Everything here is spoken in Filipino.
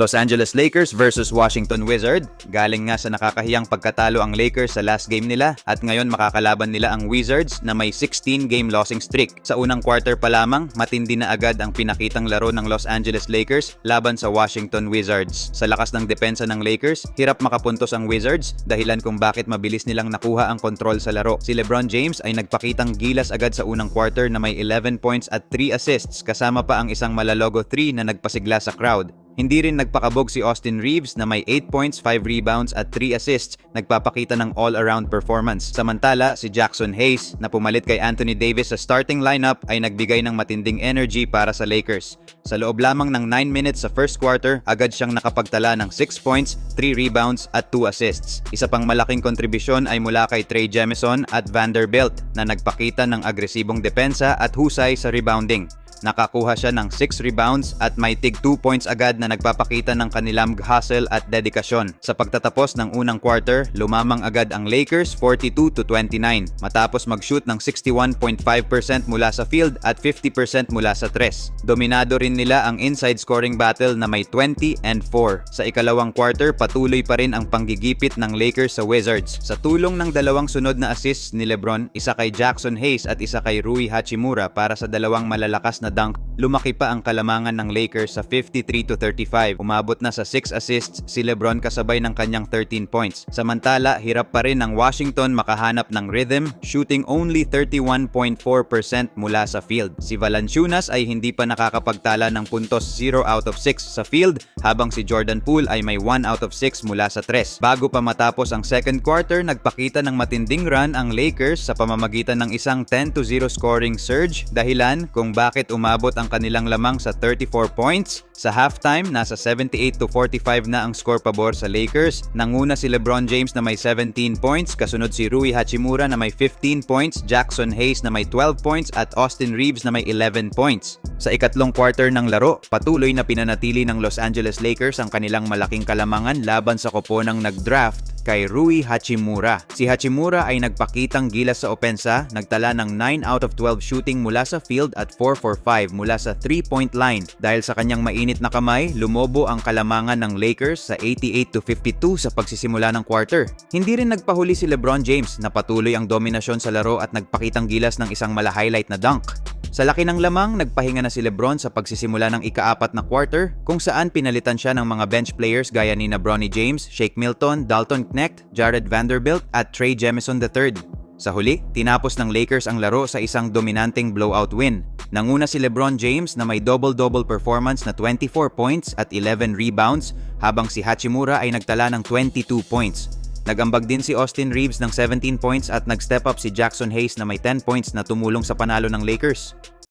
Los Angeles Lakers versus Washington Wizard. Galing nga sa nakakahiyang pagkatalo ang Lakers sa last game nila at ngayon makakalaban nila ang Wizards na may 16 game losing streak. Sa unang quarter pa lamang, matindi na agad ang pinakitang laro ng Los Angeles Lakers laban sa Washington Wizards. Sa lakas ng depensa ng Lakers, hirap makapuntos ang Wizards dahilan kung bakit mabilis nilang nakuha ang kontrol sa laro. Si LeBron James ay nagpakitang gilas agad sa unang quarter na may 11 points at 3 assists kasama pa ang isang malalogo 3 na nagpasigla sa crowd. Hindi rin nagpakabog si Austin Reeves na may 8 points, 5 rebounds at 3 assists, nagpapakita ng all-around performance. Samantala, si Jackson Hayes na pumalit kay Anthony Davis sa starting lineup ay nagbigay ng matinding energy para sa Lakers. Sa loob lamang ng 9 minutes sa first quarter, agad siyang nakapagtala ng 6 points, 3 rebounds at 2 assists. Isa pang malaking kontribusyon ay mula kay Trey Jemison at Vanderbilt na nagpakita ng agresibong depensa at husay sa rebounding. Nakakuha siya ng 6 rebounds at may tig 2 points agad na nagpapakita ng kanilang hustle at dedikasyon. Sa pagtatapos ng unang quarter, lumamang agad ang Lakers 42 to 29 matapos mag-shoot ng 61.5% mula sa field at 50% mula sa tres. Dominado rin nila ang inside scoring battle na may 20 and 4. Sa ikalawang quarter, patuloy pa rin ang panggigipit ng Lakers sa Wizards. Sa tulong ng dalawang sunod na assists ni LeBron, isa kay Jackson Hayes at isa kay Rui Hachimura para sa dalawang malalakas na dunk, lumaki pa ang kalamangan ng Lakers sa 53 to 35. Umabot na sa 6 assists si LeBron kasabay ng kanyang 13 points. Samantala, hirap pa rin ng Washington makahanap ng rhythm, shooting only 31.4% mula sa field. Si Valanciunas ay hindi pa nakakapagtala ng puntos 0 out of 6 sa field, habang si Jordan Poole ay may 1 out of 6 mula sa 3. Bago pa matapos ang second quarter, nagpakita ng matinding run ang Lakers sa pamamagitan ng isang 10 to 0 scoring surge, dahilan kung bakit umabot ang kanilang lamang sa 34 points. Sa halftime, nasa 78 to 45 na ang score pabor sa Lakers. Nanguna si LeBron James na may 17 points, kasunod si Rui Hachimura na may 15 points, Jackson Hayes na may 12 points at Austin Reeves na may 11 points. Sa ikatlong quarter ng laro, patuloy na pinanatili ng Los Angeles Lakers ang kanilang malaking kalamangan laban sa koponang nag-draft kay Rui Hachimura. Si Hachimura ay nagpakitang gilas sa opensa, nagtala ng 9 out of 12 shooting mula sa field at 4 for 5 mula sa 3-point line. Dahil sa kanyang mainit na kamay, lumobo ang kalamangan ng Lakers sa 88 to 52 sa pagsisimula ng quarter. Hindi rin nagpahuli si LeBron James na patuloy ang dominasyon sa laro at nagpakitang gilas ng isang mala-highlight na dunk. Sa laki ng lamang, nagpahinga na si Lebron sa pagsisimula ng ikaapat na quarter kung saan pinalitan siya ng mga bench players gaya ni na Bronny James, Shake Milton, Dalton Knecht, Jared Vanderbilt at Trey Jemison III. Sa huli, tinapos ng Lakers ang laro sa isang dominanteng blowout win. Nanguna si LeBron James na may double-double performance na 24 points at 11 rebounds habang si Hachimura ay nagtala ng 22 points. Nagambag din si Austin Reeves ng 17 points at nag-step up si Jackson Hayes na may 10 points na tumulong sa panalo ng Lakers.